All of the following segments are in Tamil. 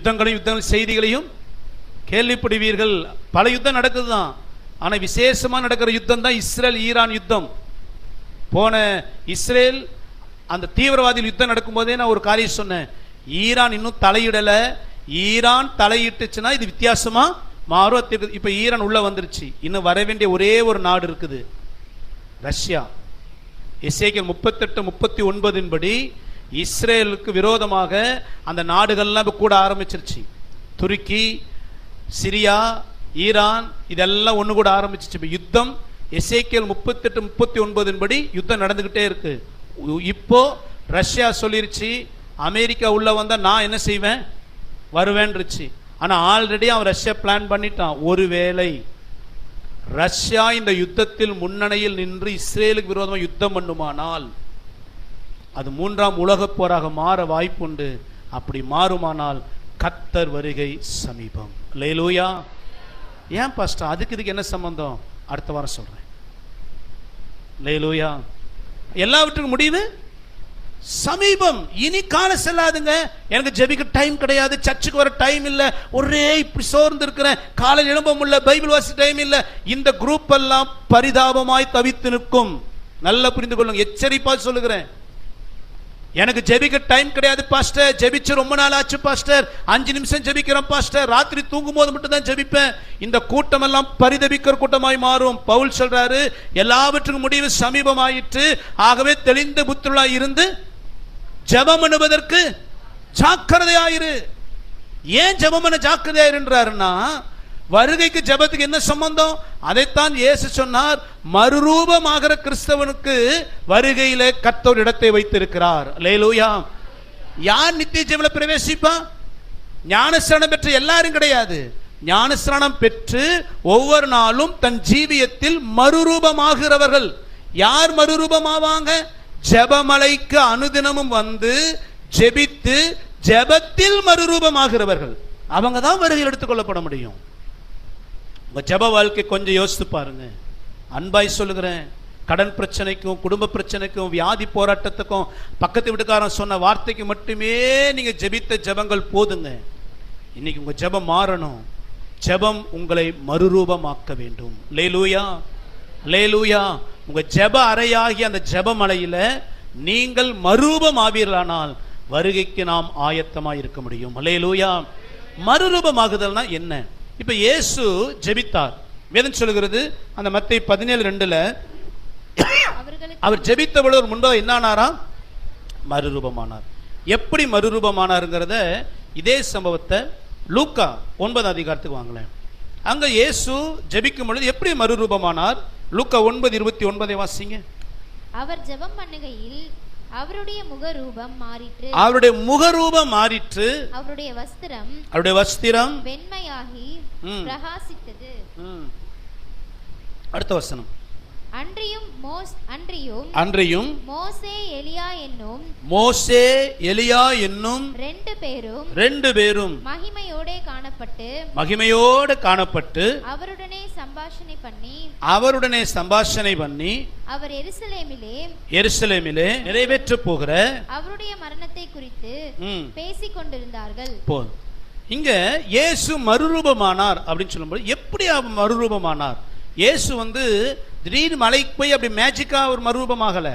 யுத்தங்களையும் யுத்தங்கள் செய்திகளையும் கேள்விப்படுவீர்கள். பல யுத்தம் நடக்குதுதான். ஆனால் விசேஷமாக நடக்கிற யுத்தம் தான் இஸ்ரேல் ஈரான் யுத்தம். போன இஸ்ரேல் அந்த தீவிரவாதிகள் யுத்தம் நடக்கும்போதே நான் ஒரு காரியம் சொன்னேன். ஈரான் இன்னும் தலையிடலை. ஈரான் தலையிட்டுச்சுன்னா இது வித்தியாசமாக மாறும். இப்போ ஈரான் உள்ளே வந்துருச்சு. இன்னும் வர வேண்டிய ஒரே ஒரு நாடு இருக்குது. ரஷ்யா. எஸ்ஏகேல் முப்பத்தெட்டு முப்பத்தி ஒன்பதின் படி இஸ்ரேலுக்கு விரோதமாக அந்த நாடுகள்லாம் இப்போ கூட ஆரம்பிச்சிருச்சு. துருக்கி சிரியா ஈரான் இதெல்லாம் ஒன்று கூட ஆரம்பிச்சிச்சு இப்போ யுத்தம் எஸ்ஏகேல் முப்பத்தெட்டு முப்பத்தி ஒன்பதின் படி யுத்தம் நடந்துக்கிட்டே இருக்கு. இப்போ ரஷ்யா சொல்லிருச்சு அமெரிக்கா உள்ள வந்தால் நான் என்ன செய்வேன்? வருவேன்ருச்சு. ஆனால் ஆல்ரெடி அவன் ரஷ்யா பிளான் பண்ணிட்டான். ஒருவேளை ரஷ்யா இந்த யுத்தத்தில் முன்னணியில் நின்று இஸ்ரேலுக்கு விரோதமாக யுத்தம் பண்ணுமானால் அது மூன்றாம் உலகப் போராக மாற வாய்ப்புண்டு. அப்படி மாறுமானால் கத்தர் வருகை சமீபம். லேலூயா ஏன் பாஸ்டர்? அதுக்கு இதுக்கு என்ன சம்பந்தம்? அடுத்த வாரம் சொல்றேன். லேலூயா எல்லாவற்றுக்கும் முடிவு சமீபம். இனி கால செல்லாதுங்க. எனக்கு ஜெபிக்க டைம் கிடையாது. சர்ச்சுக்கு வர டைம் இல்ல. ஒரே இப்படி சோர்ந்து இருக்கிறேன் காலையில் எழும்ப முடியல. பைபிள் வாசி டைம் இல்ல. இந்த குரூப் எல்லாம் பரிதாபமாய் தவித்து நிற்கும். நல்லா புரிந்து கொள்ளுங்க. எச்சரிப்பா சொல்லுகிறேன். எனக்கு ஜெபிக்க டைம் கிடையாது பாஸ்டர் ஜெபிச்சு ரொம்ப நாள் ஆச்சு பாஸ்டர் அஞ்சு நிமிஷம் ஜெபிக்கிறேன் பாஸ்டர் ராத்திரி தூங்கும் போது மட்டும் தான் ஜெபிப்பேன். இந்த கூட்டம் எல்லாம் பரிதபிக்கிற கூட்டமாய் மாறும். பவுல் சொல்றாரு எல்லாவற்றுக்கும் முடிவு சமீபமாயிற்று. ஆகவே தெளிந்த புத்திரளாய் இருந்து ஜபம் பண்ணுவதற்கு ஜாக்கிரதையாயிரு. ஏன் ஜபம் பண்ண ஜாக்கிரதையாயிருன்றாருன்னா வருகைக்கு ஜெபத்துக்கு என்ன சம்பந்தம்? அதைத்தான் இயேசு சொன்னார். மறுரூபமாகிற கிறிஸ்தவனுக்கு வருகையில கத்தோர் இடத்தை வைத்திருக்கிறார். லேலூயா யார் நித்திய ஜீவனில் பிரவேசிப்பா? ஞானஸ்தானம் பெற்ற எல்லாரும் கிடையாது. ஞானஸ்தானம் பெற்று ஒவ்வொரு நாளும் தன் ஜீவியத்தில் மறுரூபமாகிறவர்கள். யார் மறுரூபமாவாங்க? ஜெபமலைக்கு அனுதினமும் வந்து ஜெபித்து ஜெபத்தில் மறுரூபமாகிறவர்கள். அவங்க தான் வருகையில் எடுத்துக்கொள்ளப்பட முடியும். உங்கள் ஜெப வாழ்க்கை கொஞ்சம் யோசித்து பாருங்க. அன்பாய் சொல்லுகிறேன். கடன் பிரச்சனைக்கும் குடும்ப பிரச்சனைக்கும் வியாதி போராட்டத்துக்கும் பக்கத்து வீட்டுக்காரன் சொன்ன வார்த்தைக்கு மட்டுமே நீங்கள் ஜெபித்த ஜெபங்கள் போதுங்க. இன்னைக்கு உங்கள் ஜெபம் மாறணும். ஜெபம் உங்களை மறுரூபமாக்க வேண்டும். லேலூயா லேலூயா உங்கள் ஜப அறையாகி அந்த ஜெபமலையில நீங்கள் மறுரூபம் ஆவீர்களானால் வருகைக்கு நாம் ஆயத்தமாக இருக்க முடியும். லேலூயா மறுரூபமாகுதல்னா என்ன? இப்ப இயேசு ஜெபித்தார். வேதம் சொல்லுகிறது அந்த மத்தை பதினேழு ரெண்டுல அவர் ஜெபித்த பொழுது முன்பாக என்ன ஆனாராம்? மறுரூபமானார். எப்படி மறுரூபமானாருங்கிறத இதே சம்பவத்தை லூக்கா ஒன்பது அதிகாரத்துக்கு வாங்களேன். அங்க இயேசு ஜெபிக்கும் பொழுது எப்படி மறுரூபமானார்? லூக்கா ஒன்பது இருபத்தி ஒன்பதை வாசிங்க. அவர் ஜெபம் பண்ணுகையில் அவருடைய முகரூபம் மாறிற்று. அவருடைய முகரூபம் மாறிற்று. அவருடைய வஸ்திரம் அவருடைய வஸ்திரம். வெண்மையாகி. பிரகாசித்தது. அடுத்த வசனம். அன்றியும் மோஸ் அன்றியும் அன்றையும் மோசே எலியா என்னும் மோசே எலியா என்னும் ரெண்டு பேரும் ரெண்டு பேரும் மகிமையோடே காணப்பட்டு மகிமையோடு காணப்பட்டு அவருடனே சம்பாஷணை பண்ணி அவருடனே சம்பாஷணை பண்ணி அவர் எருசலேமிலே எருசலேமிலே நிறைவேற்ற போகிற அவருடைய மரணத்தை குறித்து பேசிக் கொண்டிருந்தார்கள். போதும் இங்க இயேசு மறுரூபமானார் அப்படின்னு சொல்லும்போது எப்படி அவர் மறுரூபமானார்? இயேசு வந்து திடீர்னு மலைக்கு போய் அப்படி மேஜிக்கா ஒரு மறுரூபமாகல.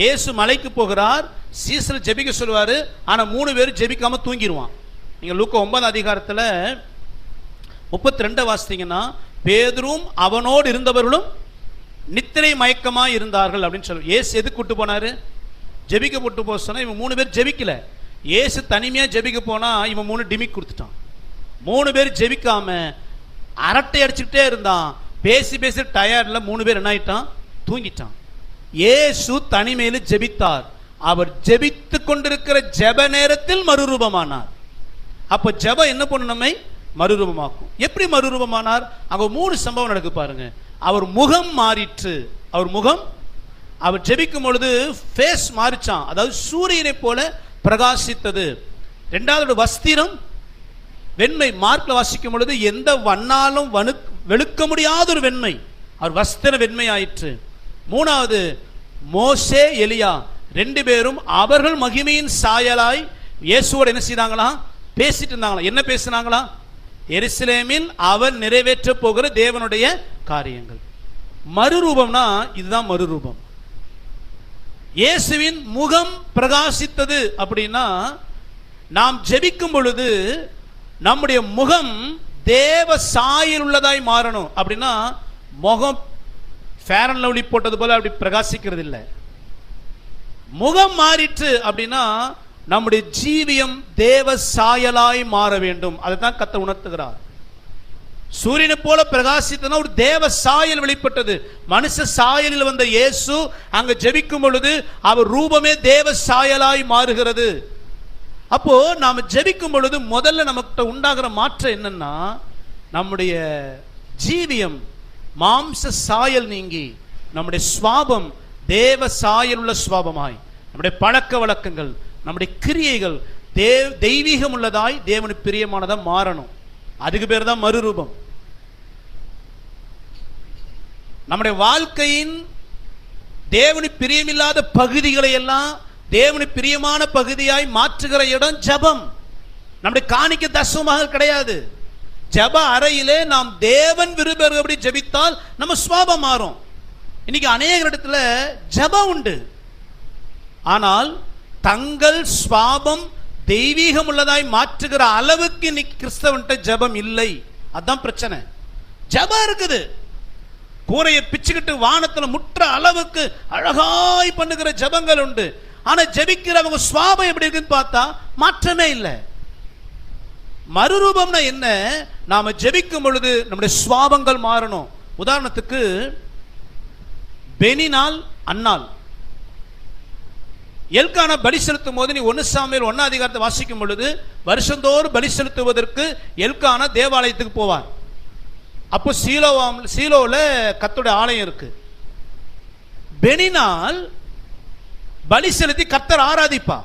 இயேசு மலைக்கு போகிறார் சீசர் ஜெபிக்க சொல்லுவார் ஆனால் மூணு பேரும் ஜெபிக்காம தூங்கிடுவான் நீங்கள் லூக்க ஒன்பதாம் அதிகாரத்தில் முப்பத்தி ரெண்டை வாசித்தீங்கன்னா பேதுரும் அவனோடு இருந்தவர்களும் நித்திரை மயக்கமா இருந்தார்கள் அப்படின்னு சொல்லுவோம் ஏசு எதுக்கு கூட்டு போனாரு? ஜெபிக்க போட்டு போக சொன்னால் இவன் மூணு பேர் ஜெபிக்கல. ஏசு தனிமையாக ஜெபிக்க போனால் இவன் மூணு டிமிக் கொடுத்துட்டான். மூணு பேர் ஜெபிக்காம அரட்டை அடிச்சுக்கிட்டே இருந்தான். பேசி பேசி டயர்டில் மூணு பேர் என்ன ஆயிட்டான்? தூங்கிட்டான். ஏசு தனிமையில் ஜெபித்தார். அவர் ஜெபித்து கொண்டிருக்கிற ஜெப நேரத்தில் மறுரூபமானார். அப்போ ஜெபம் என்ன பண்ணும் நம்மை மறுரூபமாக்கும். எப்படி மறுரூபமானார்? அங்க மூணு சம்பவம் நடக்கு பாருங்க. அவர் முகம் மாறிற்று. அவர் முகம்? அவர் ஜெபிக்கும் பொழுது ஃபேஸ் மாறிச்சான். அதாவது சூரியனை போல பிரகாசித்தது. ரெண்டாவது வஸ்திரம். வெண்மை மார்க்ல வாசிக்கும் பொழுது எந்த வண்ணாலும் வனு வெளுக்க முடியாத ஒரு வெண்மை. அவர் வஸ்திர வெண்மை ஆயிற்று மூணாவது மோசே எலியா. ரெண்டு பேரும் அவர்கள் மகிமையின் சாயலாய் இயேசுவோட என்ன செய்தாங்களா? பேசிட்டு இருந்தாங்களா? என்ன பேசினாங்களா? எருசலேமில் அவர் நிறைவேற்ற போகிற தேவனுடைய காரியங்கள். மறுரூபம்னா இதுதான் மறுரூபம். இயேசுவின் முகம் பிரகாசித்தது அப்படின்னா நாம் ஜெபிக்கும் பொழுது நம்முடைய முகம் தேவ சாயல் உள்ளதாய் மாறணும். அப்படின்னா முகம் ஃபேர் அண்ட் லவ்லி போட்டது போல அப்படி பிரகாசிக்கிறது இல்லை முகம் மாறிற்று அப்படின்னா நம்முடைய ஜீவியம் தேவ சாயலாய் மாற வேண்டும். அதை தான் கத்த உணர்த்துகிறார். சூரியனை போல பிரகாசித்தனா ஒரு தேவ சாயல் வெளிப்பட்டது. மனுஷ சாயலில் வந்த இயேசு அங்க ஜெபிக்கும் பொழுது அவர் ரூபமே தேவ சாயலாய் மாறுகிறது. அப்போ நாம் ஜெபிக்கும் பொழுது முதல்ல நமக்கு உண்டாகிற மாற்றம் என்னன்னா நம்முடைய ஜீவியம் மாம்ச சாயல் நீங்கி நம்முடைய சுவாபம் தேவ சாயல் உள்ள சுவாபமாய் நம்முடைய பழக்க வழக்கங்கள் நம்முடைய கிரியைகள் தேவ் தெய்வீகம் உள்ளதாய் தேவனுக்கு பிரியமானதாக மாறணும். அதுக்கு பேர் தான் மறுரூபம். நம்முடைய வாழ்க்கையின் தேவனுக்கு பிரியமில்லாத பகுதிகளை எல்லாம் தேவனுக்கு பிரியமான பகுதியாய் மாற்றுகிற இடம் ஜெபம். நம்முடைய காணிக்க தசமாக கிடையாது. ஜப அறையிலே நாம் தேவன் விரும்புகிறபடி ஜெபித்தால் நம்ம சுவாபம் மாறும். இன்னைக்கு அநேக இடத்துல ஜெபம் உண்டு. ஆனால் தங்கள் சுவாபம் தெய்வீகம் உள்ளதாய் மாற்றுகிற அளவுக்கு இன்னைக்கு கிறிஸ்தவன்ட்ட ஜெபம் இல்லை. அதான் பிரச்சனை. ஜெபம் இருக்குது. கூரையை பிச்சுக்கிட்டு வானத்தில் முற்ற அளவுக்கு அழகாய் பண்ணுகிற ஜெபங்கள் உண்டு. ஆனா ஜெபிக்கிறவங்க சுவாபம் எப்படி இருக்குன்னு பார்த்தா மாற்றமே இல்லை. மறுரூபம்னா என்ன? நாம ஜெபிக்கும் பொழுது நம்முடைய சுவாபங்கள் மாறணும். உதாரணத்துக்கு பெனினால் அன்னாள் எல்கான பலி செலுத்தும் போது நீ ஒன்னு சாமியில் ஒன்னா அதிகாரத்தை வாசிக்கும் பொழுது வருஷந்தோறும் பலி செலுத்துவதற்கு எல்கான தேவாலயத்துக்கு போவார். அப்போ சீலோவாம் சீலோவில் கத்தோட ஆலயம் இருக்கு. பெனினால் பலி செலுத்தி கத்தர் ஆராதிப்பா.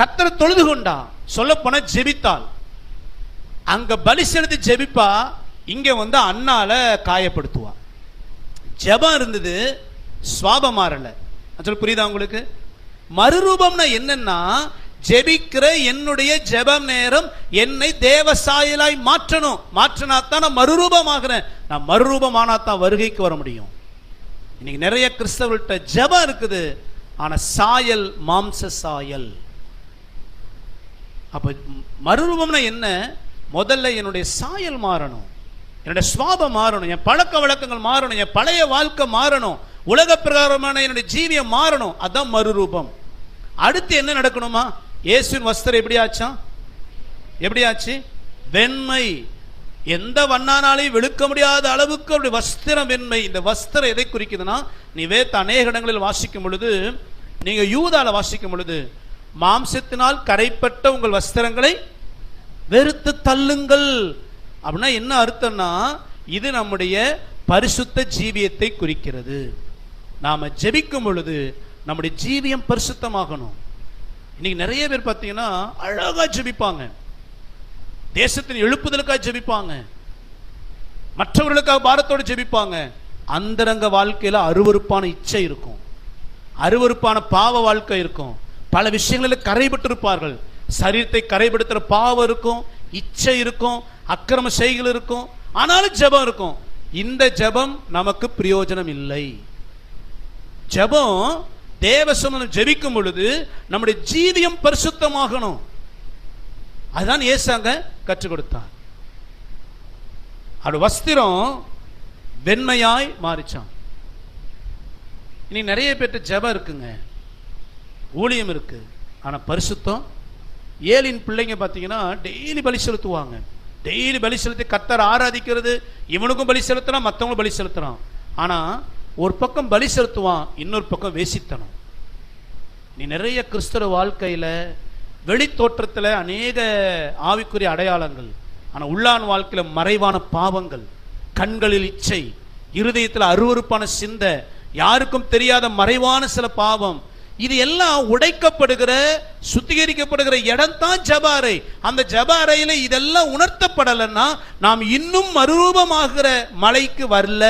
கத்தர் தொழுது கொண்டா. சொல்ல போன ஜெபித்தாள் அங்க பலி செலுத்தி ஜெபிப்பா இங்க வந்து அண்ணால காயப்படுத்துவா. ஜெபம் இருந்தது சுவாபம் மாறல. சொல்ல புரியுதா உங்களுக்கு? மறுரூபம்னா என்னன்னா ஜெபிக்கிற என்னுடைய ஜெபம் நேரம் என்னை தேவ சாயலாய் மாற்றணும். மாற்றினா தான் நான் மறுரூபமாகிறேன். நான் மறுரூபமானா தான் வருகைக்கு வர முடியும். இன்னைக்கு நிறைய கிறிஸ்தவர்கள்ட்ட ஜெபம் இருக்குது. ஆனால் சாயல் மாம்ச சாயல். அப்போ மறுரூபம்னா என்ன? முதல்ல என்னுடைய சாயல் மாறணும். என்னுடைய சுவாபம் மாறணும். என் பழக்க வழக்கங்கள் மாறணும். என் பழைய வாழ்க்கை மாறணும். உலக பிரகாரமான என்னுடைய ஜீவியம் மாறணும். அதுதான் மறுரூபம். அடுத்து என்ன நடக்கணுமா? இயேசுவின் வஸ்திரம் எப்படி ஆச்சா எப்படி ஆச்சு வெண்மை. எந்த வண்ணானாலையும் வெளுக்க முடியாத அளவுக்கு அப்படி வஸ்திரம் வெண்மை இந்த வஸ்திரம் எதை குறிக்குதுன்னா நீ வேத்த அநேக இடங்களில் வாசிக்கும் பொழுது நீங்கள் யூதால வாசிக்கும் பொழுது மாம்சத்தினால் கரைப்பட்ட உங்கள் வஸ்திரங்களை வெறுத்து தள்ளுங்கள். அப்படின்னா என்ன அர்த்தம்னா இது நம்முடைய பரிசுத்த ஜீவியத்தை குறிக்கிறது. நாம் ஜெபிக்கும் பொழுது நம்முடைய ஜீவியம் பரிசுத்தமாகணும். இன்னைக்கு நிறைய பேர் பார்த்தீங்கன்னா அழகாக ஜெபிப்பாங்க. தேசத்தின் எழுப்புதலுக்காக ஜெபிப்பாங்க. மற்றவர்களுக்காக பாரத்தோடு ஜெபிப்பாங்க. அந்தரங்க வாழ்க்கையில் அருவருப்பான இச்சை இருக்கும். அருவருப்பான பாவ வாழ்க்கை இருக்கும். பல விஷயங்களில் கரைபட்டிருப்பார்கள். சரீரத்தை கரைபடுத்துகிற பாவம் இருக்கும் இச்சை இருக்கும் அக்கிரம செய்கள் இருக்கும். ஆனாலும் ஜெபம் இருக்கும். இந்த ஜெபம் நமக்கு பிரயோஜனம் இல்லை. ஜெபம் தேவ ஜெபிக்கும் பொழுது நம்முடைய ஜீவியம் பரிசுத்தமாகணும். அதுதான் ஏசாங்க கற்றுக் கொடுத்தார் அவருடைய வஸ்திரம் வெண்மையாய் மாறிச்சான். இனி நிறைய பேர்ட்ட ஜெபம் இருக்குங்க. ஊழியம் இருக்கு. ஆனால் பரிசுத்தம். ஏழின் பிள்ளைங்க பார்த்தீங்கன்னா டெய்லி பலி செலுத்துவாங்க. டெய்லி பலி செலுத்தி கத்தர் ஆராதிக்கிறது இவனுக்கும் பலி செலுத்துறான் மற்றவங்களும் பலி செலுத்துறான். ஆனால் ஒரு பக்கம் பலி செலுத்துவான் இன்னொரு பக்கம் வேசித்தனம். நீ நிறைய கிறிஸ்தவ வாழ்க்கையில வெளி அநேக ஆவிக்குரிய அடையாளங்கள் ஆனால் உள்ளான் வாழ்க்கையில் மறைவான பாவங்கள் கண்களில் இச்சை இருதயத்தில் அருவருப்பான சிந்தை யாருக்கும் தெரியாத மறைவான சில பாவம் இது எல்லாம் உடைக்கப்படுகிற சுத்திகரிக்கப்படுகிற இடம் தான் ஜபாரை அந்த ஜபாரையில இதெல்லாம் உணர்த்தப்படலைன்னா நாம் இன்னும் மறுரூபமாகிற மலைக்கு வரல.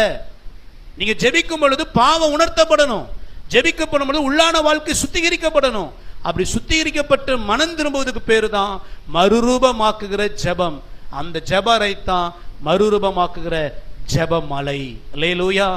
நீங்க ஜெபிக்கும் பொழுது பாவம் உணர்த்தப்படணும். ஜெபிக்கப்படும் பொழுது உள்ளான வாழ்க்கை சுத்திகரிக்கப்படணும். அப்படி சுத்திகரிக்கப்பட்டு மனம் திரும்புவதுக்கு பேரு தான் மறுரூபமாக்குகிற ஜெபம். அந்த ஜபரை தான் மறுரூபமாக்குகிற ஜெபமலை. லேலூயா